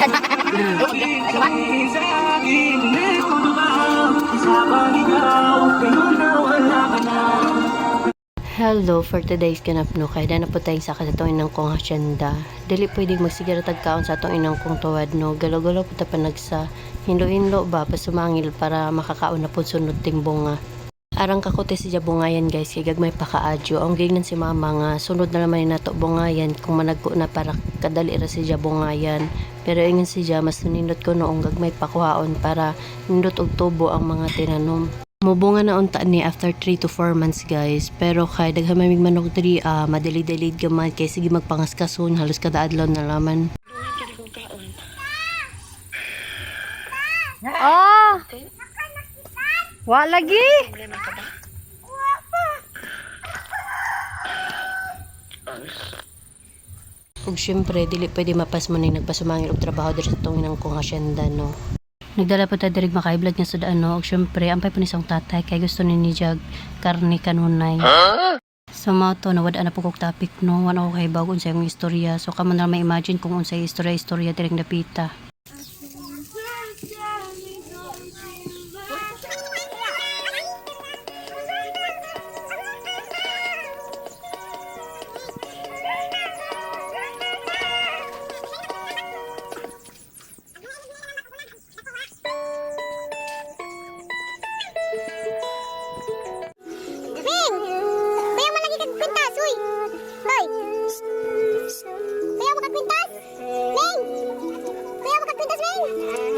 Hello, for today's ganap no, kaya na po tayong sa katong inang kong hasyenda. Dili pwedeng magsigara tagkaon sa atong inang kong tuwad no, galaw-galaw po ta panagsa. Hinlo-hinlo ba, pasumangil para makakaon na po sunod ting bunga. Arang kakote si bungayan guys, kay gagmay pakaadyo. Ang gingan si mama nga, sunod na naman nato bungayan kung managko na para kadali ra si bungayan. Pero ingon si mas nindot ko noong gagmay pakuhaon para nindot og tubo ang mga tinanom. Mubunga na unta ni after 3 to 4 months guys. Pero kay daghamay mig manok diri ah madali-dalid gamay kay sige magpangaskason halos kada adlaw na laman. Oh! Wa lagi. Ug syempre dili pwede mapas man ni nagpasumangil og trabaho diri sa tungin ang kong hasyenda no. Nagdala pa ta diri makaiblad nga sud ano ug syempre ampay pa ni sang tatay kay gusto ni ni jag karne kanunay. Huh? So mao to nawad na po kog topic no wan ako kay bagon sa imong istorya so kamo na ma-imagine kung unsay istorya istorya direng napita. Oh,